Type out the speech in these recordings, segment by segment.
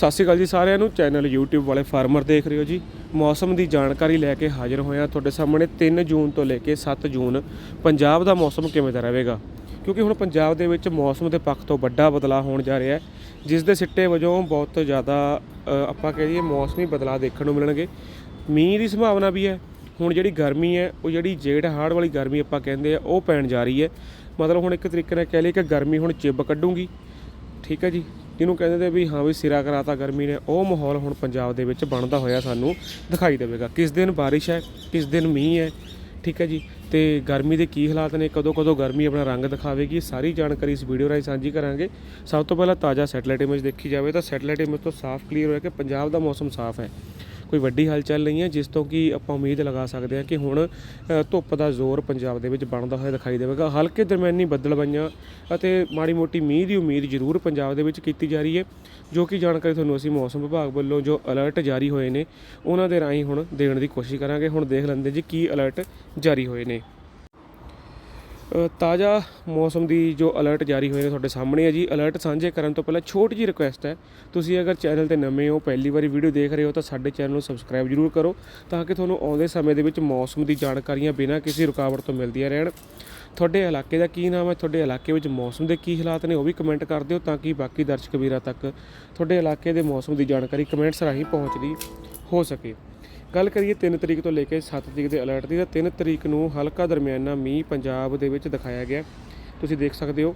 ਸਤਿ ਸ਼੍ਰੀ ਅਕਾਲ ਜੀ ਸਾਰਿਆਂ ਨੂੰ। ਚੈਨਲ YouTube ਵਾਲੇ ਫਾਰਮਰ ਦੇਖ ਰਹੇ ਹੋ ਜੀ। ਮੌਸਮ ਦੀ ਜਾਣਕਾਰੀ ਲੈ ਕੇ ਹਾਜ਼ਰ ਹੋਇਆ ਤੁਹਾਡੇ ਸਾਹਮਣੇ 3 ਜੂਨ ਤੋਂ ਲੈ ਕੇ 7 ਜੂਨ। ਪੰਜਾਬ ਦਾ ਮੌਸਮ ਕਿਵੇਂ ਦਾ ਰਹੇਗਾ? ਕਿਉਂਕਿ ਹੁਣ ਪੰਜਾਬ ਦੇ ਵਿੱਚ ਮੌਸਮ ਦੇ ਪੱਖ ਤੋਂ ਵੱਡਾ ਬਦਲਾਅ ਹੋਣ ਜਾ ਰਿਹਾ ਹੈ। ਜਿਸ ਦੇ ਸਿੱਟੇ ਵਜੋਂ ਬਹੁਤ ਜ਼ਿਆਦਾ ਆਪਾਂ ਕਹਿ ਲਈਏ ਮੌਸਮੀ ਬਦਲਾਅ ਦੇਖਣ ਨੂੰ ਮਿਲਣਗੇ। ਮੀਂਹ ਦੀ ਸੰਭਾਵਨਾ ਵੀ ਹੈ। ਹੁਣ ਜਿਹੜੀ ਗਰਮੀ ਹੈ, ਉਹ ਜਿਹੜੀ ਜੇਠ ਹਾੜ ਵਾਲੀ ਗਰਮੀ ਆਪਾਂ ਕਹਿੰਦੇ ਆ, ਉਹ ਪੈਣ ਜਾ ਰਹੀ ਹੈ। ਮਤਲਬ ਹੁਣ ਇੱਕ ਤਰੀਕੇ ਨਾਲ ਕਹਿ ਲਈਏ ਕਿ ਗਰਮੀ ਹੁਣ ਚਿੱਬ ਕੱਢੂਗੀ। ਠੀਕ ਹੈ ਜੀ। ਜਿਹਨੂੰ ਕਹਿੰਦੇ ਨੇ ਵੀ ਹਾਂ ਵੀ ਸਿਰਾ ਕਰਾਤਾ ਗਰਮੀ ਨੇ, ਉਹ ਮਾਹੌਲ ਹੁਣ ਪੰਜਾਬ ਦੇ ਵਿੱਚ ਬਣਦਾ ਹੋਇਆ ਸਾਨੂੰ ਦਿਖਾਈ ਦੇਵੇਗਾ। ਕਿਸ ਦਿਨ ਬਾਰਿਸ਼ ਹੈ, ਕਿਸ ਦਿਨ ਮੀਂਹ ਹੈ, ਠੀਕ ਹੈ ਜੀ? ਤੇ ਗਰਮੀ ਦੇ ਕੀ ਹਾਲਾਤ ਨੇ, ਕਦੋਂ ਕਦੋਂ ਗਰਮੀ ਆਪਣਾ ਰੰਗ ਦਿਖਾਵੇਗੀ ਸਾਰੀ ਜਾਣਕਾਰੀ ਇਸ ਵੀਡੀਓ ਰਾਹੀਂ ਸਾਂਝੀ ਕਰਾਂਗੇ। ਸਭ ਤੋਂ ਪਹਿਲਾਂ ਤਾਜ਼ਾ ਸੈਟੇਲਾਈਟ ਇਮੇਜ ਦੇਖੀ ਜਾਵੇ ਤਾਂ ਸੈਟੇਲਾਈਟ ਇਮੇਜ ਤੋਂ ਸਾਫ਼ ਕਲੀਅਰ ਹੋਇਆ ਕਿ ਪੰਜਾਬ ਦਾ ਮੌਸਮ ਸਾਫ਼ ਹੈ। ਕੋਈ ਵੱਡੀ ਹਲਚਲ ਨਹੀਂ ਹੈ, ਜਿਸ ਤੋਂ ਕਿ ਆਪਾਂ ਉਮੀਦ ਲਗਾ ਸਕਦੇ ਹਾਂ ਕਿ ਹੁਣ ਧੁੱਪ ਦਾ ਜ਼ੋਰ ਪੰਜਾਬ ਦੇ ਵਿੱਚ ਬਣਦਾ ਹੋਇਆ ਦਿਖਾਈ ਦੇਵੇਗਾ। ਹਲਕੇ ਦਰਮਿਆਨੀ ਬੱਦਲਬਾਈਆਂ ਅਤੇ ਮਾੜੀ ਮੋਟੀ ਮੀਂਹ ਦੀ ਉਮੀਦ ਜ਼ਰੂਰ ਪੰਜਾਬ ਦੇ ਵਿੱਚ ਕੀਤੀ ਜਾ ਰਹੀ ਹੈ, ਜੋ ਕਿ ਜਾਣਕਾਰੀ ਤੁਹਾਨੂੰ ਅਸੀਂ ਮੌਸਮ ਵਿਭਾਗ ਵੱਲੋਂ ਜੋ ਅਲਰਟ ਜਾਰੀ ਹੋਏ ਨੇ, ਉਹਨਾਂ ਦੇ ਰਾਹੀਂ ਹੁਣ ਦੇਣ ਦੀ ਕੋਸ਼ਿਸ਼ ਕਰਾਂਗੇ। ਹੁਣ ਦੇਖ ਲੈਂਦੇ ਜੀ ਕੀ ਅਲਰਟ ਜਾਰੀ ਹੋਏ ਨੇ। ਤਾਜ਼ਾ ਮੌਸਮ ਦੀ ਜੋ ਅਲਰਟ ਜਾਰੀ ਹੋਏ ਨੇ ਤੁਹਾਡੇ ਸਾਹਮਣੇ ਹੈ ਜੀ। ਅਲਰਟ ਸਾਂਝੇ ਕਰਨ ਤੋਂ ਪਹਿਲਾਂ ਛੋਟੀ ਜਿਹੀ ਰਿਕੁਐਸਟ ਹੈ, ਤੁਸੀਂ ਅਗਰ ਚੈਨਲ ਤੇ ਨਵੇਂ ਹੋ, ਪਹਿਲੀ ਵਾਰੀ ਵੀਡੀਓ ਦੇਖ ਰਹੇ ਹੋ ਤਾਂ ਸਾਡੇ ਚੈਨਲ ਨੂੰ ਸਬਸਕ੍ਰਾਈਬ ਜ਼ਰੂਰ ਕਰੋ ਤਾਂ ਕਿ ਤੁਹਾਨੂੰ ਆਉਂਦੇ ਸਮੇਂ ਦੇ ਵਿੱਚ ਮੌਸਮ ਦੀ ਜਾਣਕਾਰੀਆਂ ਬਿਨਾਂ ਕਿਸੇ ਰੁਕਾਵਟ ਤੋਂ ਮਿਲਦੀਆਂ ਰਹਿਣ। ਤੁਹਾਡੇ ਇਲਾਕੇ ਦਾ ਕੀ ਨਾਮ ਹੈ? ਤੁਹਾਡੇ ਇਲਾਕੇ ਵਿੱਚ ਮੌਸਮ ਦੇ ਕੀ ਹਾਲਾਤ ਨੇ ਉਹ ਵੀ ਕਮੈਂਟ ਕਰ ਦਿਓ ਤਾਂ ਕਿ ਬਾਕੀ ਦਰਸ਼ਕ ਵੀਰਾਂ ਤੱਕ ਤੁਹਾਡੇ ਇਲਾਕੇ ਦੇ ਮੌਸਮ ਦੀ ਜਾਣਕਾਰੀ ਕਮੈਂਟਸ ਰਾਹੀਂ ਪਹੁੰਚਦੀ ਹੋ ਸਕੇ। ਗੱਲ ਕਰੀਏ 3 ਤਰੀਕ ਤੋਂ ਲੈ ਕੇ 7 ਤਰੀਕ ਦੇ ਅਲਰਟ ਦੀ, ਤਾਂ 3 ਤਰੀਕ ਨੂੰ ਹਲਕਾ ਦਰਮਿਆਨਾ ਮੀਂਹ ਪੰਜਾਬ ਦੇ ਵਿੱਚ ਦਿਖਾਇਆ ਗਿਆ। ਤੁਸੀਂ ਦੇਖ ਸਕਦੇ ਹੋ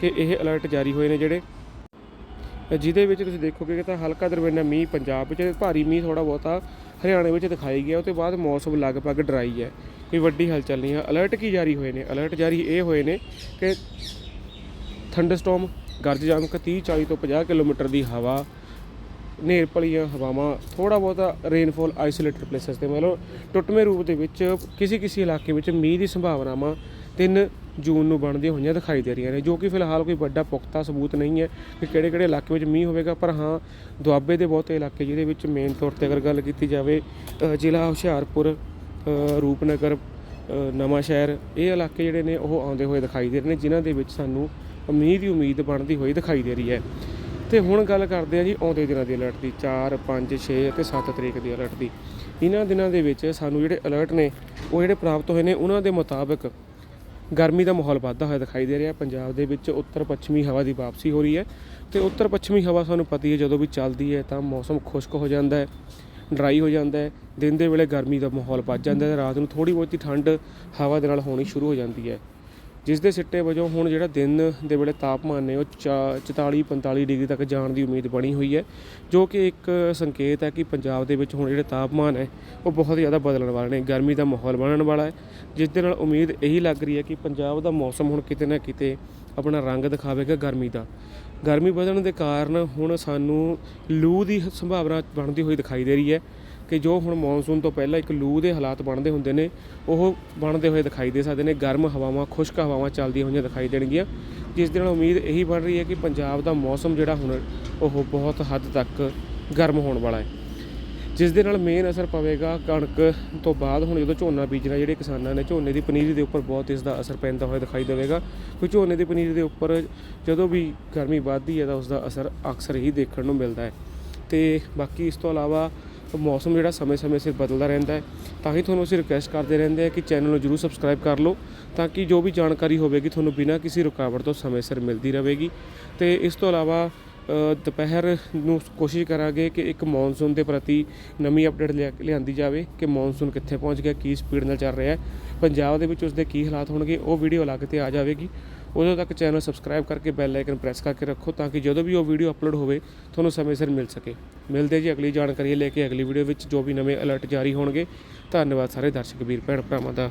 ਕਿ ਇਹ ਅਲਰਟ ਜਾਰੀ ਹੋਏ ਨੇ ਜਿਹੜੇ। ਜਿਹਦੇ ਵਿੱਚ ਤੁਸੀਂ ਦੇਖੋਗੇ ਕਿ ਤਾਂ ਹਲਕਾ ਦਰਮਿਆਨਾ ਮੀਂਹ ਪੰਜਾਬ ਵਿੱਚ ਭਾਰੀ ਮੀਂਹ ਥੋੜਾ ਬਹੁਤਾ ਹਰਿਆਣੇ ਵਿੱਚ ਦਿਖਾਈ ਗਿਆ ਉਹ ਤੋਂ ਬਾਅਦ ਮੌਸਮ ਲਗਭਗ ਡਰਾਈ ਹੈ। ਕੋਈ ਵੱਡੀ ਹਲਚਲ ਨਹੀਂ ਹੈ। ਅਲਰਟ ਕੀ ਜਾਰੀ ਹੋਏ ਨੇ? ਅਲਰਟ ਜਾਰੀ ਇਹ ਹੋਏ ਨੇ ਕਿ ਥੰਡਰਸਟਾਰਮ ਗਰਜ ਚਮਕ 30 40 ਤੋਂ 50 ਕਿਲੋਮੀਟਰ ਦੀ ਹਵਾ ਹਨੇਰ ਭਲੀਆਂ ਹਵਾਵਾਂ ਥੋੜਾ ਬਹੁਤਾ ਰੇਨਫਾਲ ਆਈਸੋਲੇਟਡ ਪਲੇਸਸ ਤੇ ਮਤਲਬ ਟੁੱਟਵੇਂ ਰੂਪ ਦੇ ਵਿੱਚ ਕਿਸੇ ਕਿਸੇ ਇਲਾਕੇ ਵਿੱਚ ਮੀਂਹ ਦੀ ਸੰਭਾਵਨਾਵਾਂ 3 ਜੂਨ ਨੂੰ ਬਣਦੀਆਂ ਹੋਈਆਂ ਦਿਖਾਈ ਦੇ ਰਹੀਆਂ ਨੇ ਜੋ ਕਿ ਫਿਲਹਾਲ ਕੋਈ ਵੱਡਾ ਪੁਖਤਾ ਸਬੂਤ ਨਹੀਂ ਹੈ ਕਿ ਕਿਹੜੇ ਕਿਹੜੇ ਇਲਾਕੇ ਵਿੱਚ ਮੀਂਹ ਹੋਵੇਗਾ ਪਰ ਹਾਂ ਦੁਆਬੇ ਦੇ ਬਹੁਤੇ ਇਲਾਕੇ ਜਿਹਦੇ ਵਿੱਚ ਮੇਨ ਤੌਰ ਤੇ ਅਗਰ ਗੱਲ ਕੀਤੀ ਜਾਵੇ ਅ, ਜ਼ਿਲ੍ਹਾ ਹੁਸ਼ਿਆਰਪੁਰ ਰੂਪਨਗਰ ਅ, ਨਵਾਂ ਸ਼ਹਿਰ ਇਹ ਇਲਾਕੇ ਜਿਹੜੇ ਨੇ ਉਹ ਆਉਂਦੇ ਹੋਏ ਦਿਖਾਈ ਦੇ ਰਹੇ ਨੇ ਜਿਨ੍ਹਾਂ ਦੇ ਵਿੱਚ ਸਾਨੂੰ ਮੀਂਹ ਦੀ ਉਮੀਦ ਬਣਦੀ ਹੋਈ ਦਿਖਾਈ ਦੇ ਰਹੀ ਹੈ। ਤੇ ਹੁਣ ਗੱਲ ਕਰਦੇ ਆ ਜੀ ਆਉਂਦੇ ਦਿਨਾਂ ਦੀ ਅਲਰਟ ਦੀ 4 5 6 ਅਤੇ 7 ਤਰੀਕ ਦੀ ਅਲਰਟ ਦੀ। ਇਹਨਾਂ ਦਿਨਾਂ ਦੇ ਵਿੱਚ ਸਾਨੂੰ ਜਿਹੜੇ ਅਲਰਟ ਨੇ, ਉਹ ਜਿਹੜੇ ਪ੍ਰਾਪਤ ਹੋਏ ਨੇ, ਉਹਨਾਂ ਦੇ ਮੁਤਾਬਕ ਗਰਮੀ ਦਾ ਮਾਹੌਲ ਵੱਧਦਾ ਹੋਇਆ ਦਿਖਾਈ ਦੇ ਰਿਹਾ। ਪੰਜਾਬ ਦੇ ਵਿੱਚ ਉੱਤਰ ਪੱਛਮੀ ਹਵਾ ਦੀ ਵਾਪਸੀ ਹੋ ਰਹੀ ਹੈ ਤੇ ਉੱਤਰ ਪੱਛਮੀ ਹਵਾ ਸਾਨੂੰ ਪਤੀ ਹੈ, ਜਦੋਂ ਵੀ ਚੱਲਦੀ ਹੈ ਤਾਂ ਮੌਸਮ ਖੁਸ਼ਕ ਹੋ ਜਾਂਦਾ ਹੈ ਡਰਾਈ ਹੋ ਜਾਂਦਾ ਹੈ। ਦਿਨ ਦੇ ਵੇਲੇ ਗਰਮੀ ਦਾ ਮਾਹੌਲ ਵੱਧ ਜਾਂਦਾ ਹੈ ਰਾਤ ਨੂੰ ਥੋੜੀ ਬਹੁਤੀ ਠੰਡ ਹਵਾ ਦੇ ਨਾਲ ਹੋਣੀ ਸ਼ੁਰੂ ਹੋ ਜਾਂਦੀ ਹੈ। ਜਿਸ ਦੇ ਸਿੱਟੇ ਵਜੋਂ ਹੁਣ ਜਿਹੜਾ ਦਿਨ ਦੇ ਵੇਲੇ ਤਾਪਮਾਨ ਨੇ ਉਹ 44 45 ਡਿਗਰੀ ਤੱਕ ਜਾਣ ਦੀ ਉਮੀਦ ਬਣੀ ਹੋਈ ਹੈ, ਜੋ ਕਿ ਇੱਕ ਸੰਕੇਤ ਹੈ ਕਿ ਪੰਜਾਬ ਦੇ ਵਿੱਚ ਹੁਣ ਜਿਹੜਾ ਤਾਪਮਾਨ ਹੈ, ਉਹ ਬਹੁਤ ਜ਼ਿਆਦਾ ਬਦਲਣ ਵਾਲੇ ਨੇ, ਗਰਮੀ ਦਾ ਮਾਹੌਲ ਬਣਨ ਵਾਲਾ ਹੈ, ਜਿਸ ਦੇ ਨਾਲ ਉਮੀਦ ਇਹੀ ਲੱਗ ਰਹੀ ਹੈ ਕਿ ਪੰਜਾਬ ਦਾ ਮੌਸਮ ਹੁਣ ਕਿਤੇ ਨਾ ਕਿਤੇ ਆਪਣਾ ਰੰਗ ਦਿਖਾਵੇਗਾ ਗਰਮੀ ਦਾ। ਗਰਮੀ ਵਧਣ ਦੇ ਕਾਰਨ ਹੁਣ ਸਾਨੂੰ ਲੂ ਦੀ ਸੰਭਾਵਨਾ ਬਣਦੀ ਹੋਈ ਦਿਖਾਈ ਦੇ ਰਹੀ ਹੈ ਕਿ ਜੋ ਹੁਣ ਮੌਨਸੂਨ ਤੋਂ ਪਹਿਲਾਂ ਇੱਕ ਲੂ ਦੇ ਹਾਲਾਤ ਬਣਦੇ ਹੁੰਦੇ ਨੇ, ਉਹ ਬਣਦੇ ਹੋਏ ਦਿਖਾਈ ਦੇ ਸਕਦੇ ਨੇ। ਗਰਮ ਹਵਾਵਾਂ, ਖੁਸ਼ਕ ਹਵਾਵਾਂ ਚੱਲਦੀਆਂ ਹੋਈਆਂ ਦਿਖਾਈ ਦੇਣਗੀਆਂ। ਜਿਸ ਦੇ ਨਾਲ ਉਮੀਦ ਇਹੀ ਬਣ ਰਹੀ ਹੈ ਕਿ ਪੰਜਾਬ ਦਾ ਮੌਸਮ ਜਿਹੜਾ ਹੁਣ, ਉਹ ਬਹੁਤ ਹੱਦ ਤੱਕ ਗਰਮ ਹੋਣ ਵਾਲਾ ਹੈ। ਜਿਸ ਦੇ ਨਾਲ ਮੇਨ ਅਸਰ ਪਵੇਗਾ ਕਣਕ ਤੋਂ ਬਾਅਦ ਹੁਣ ਜਦੋਂ ਝੋਨਾ ਬੀਜਣਾ, ਜਿਹੜੇ ਕਿਸਾਨਾਂ ਨੇ ਝੋਨੇ ਦੀ ਪਨੀਰੀ ਦੇ ਉੱਪਰ ਬਹੁਤ ਇਸ ਦਾ ਅਸਰ ਪੈਂਦਾ ਹੋਇਆ ਦਿਖਾਈ ਦੇਵੇਗਾ। ਕਿਉਂਕਿ ਝੋਨੇ ਦੀ ਪਨੀਰੀ ਦੇ ਉੱਪਰ ਜਦੋਂ ਵੀ ਗਰਮੀ ਵੱਧਦੀ ਹੈ ਤਾਂ ਉਸ ਦਾ ਅਸਰ ਅਕਸਰ ਹੀ ਦੇਖਣ ਨੂੰ ਮਿਲਦਾ ਹੈ। ਤੇ ਬਾਕੀ ਇਸ ਤੋਂ ਇਲਾਵਾ ਮੌਸਮ ਜਿਹੜਾ ਸਮੇਂ-ਸਮੇਂ ਸਿਰ ਬਦਲਦਾ ਰਹਿੰਦਾ ਹੈ। ਤਾਂ ਹੀ ਤੁਹਾਨੂੰ ਅਸੀਂ ਰਿਕੁਐਸਟ ਕਰਦੇ ਰਹਿੰਦੇ ਹਾਂ ਕਿ ਚੈਨਲ ਨੂੰ ਜਰੂਰ ਸਬਸਕ੍ਰਾਈਬ ਕਰ ਲਓ ਤਾਂ ਕਿ ਜੋ ਵੀ ਜਾਣਕਾਰੀ ਹੋਵੇਗੀ ਤੁਹਾਨੂੰ ਬਿਨਾਂ ਕਿਸੇ ਰੁਕਾਵਟ ਤੋਂ ਸਮੇਂ ਸਿਰ ਮਿਲਦੀ ਰਹੇਗੀ। ਤੇ ਇਸ ਤੋਂ ਇਲਾਵਾ ਦੁਪਹਿਰ ਨੂੰ ਕੋਸ਼ਿਸ਼ ਕਰਾਂਗੇ ਕਿ ਇੱਕ ਮੌਨਸੂਨ ਦੇ ਪ੍ਰਤੀ ਨਵੀਂ ਅਪਡੇਟ ਲਿਆਂਦੀ ਜਾਵੇ ਕਿ ਮੌਨਸੂਨ ਕਿੱਥੇ ਪਹੁੰਚ ਗਿਆ, ਕੀ ਸਪੀਡ ਨਾਲ ਚੱਲ ਰਿਹਾ ਹੈ। ਪੰਜਾਬ ਦੇ ਵਿੱਚ ਉਸ ਦੇ ਕੀ ਹਾਲਾਤ ਹੋਣਗੇ, ਉਹ ਵੀਡੀਓ ਅਲੱਗ ਤੇ ਆ ਜਾਵੇਗੀ। ਉਦੋਂ ਤੱਕ ਚੈਨਲ ਸਬਸਕ੍ਰਾਈਬ ਕਰਕੇ ਬੈਲ ਆਈਕਨ ਪ੍ਰੈਸ ਕਰਕੇ ਰੱਖੋ ਤਾਂ ਕਿ ਜਦੋਂ ਵੀ ਉਹ ਵੀਡੀਓ ਅਪਲੋਡ ਹੋਵੇ, ਤੁਹਾਨੂੰ ਸਮੇਂ ਸਿਰ ਮਿਲ ਸਕੇ। ਮਿਲਦੇ ਜੀ ਅਗਲੀ ਜਾਣਕਾਰੀ ਲੈ ਕੇ ਅਗਲੀ ਵੀਡੀਓ ਵਿੱਚ ਜੋ ਵੀ ਨਵੇਂ ਅਲਰਟ ਜਾਰੀ ਹੋਣਗੇ। ਧੰਨਵਾਦ ਸਾਰੇ ਦਰਸ਼ਕ ਵੀਰ, ਭੈਣ ਭਰਾਵਾਂ ਦਾ।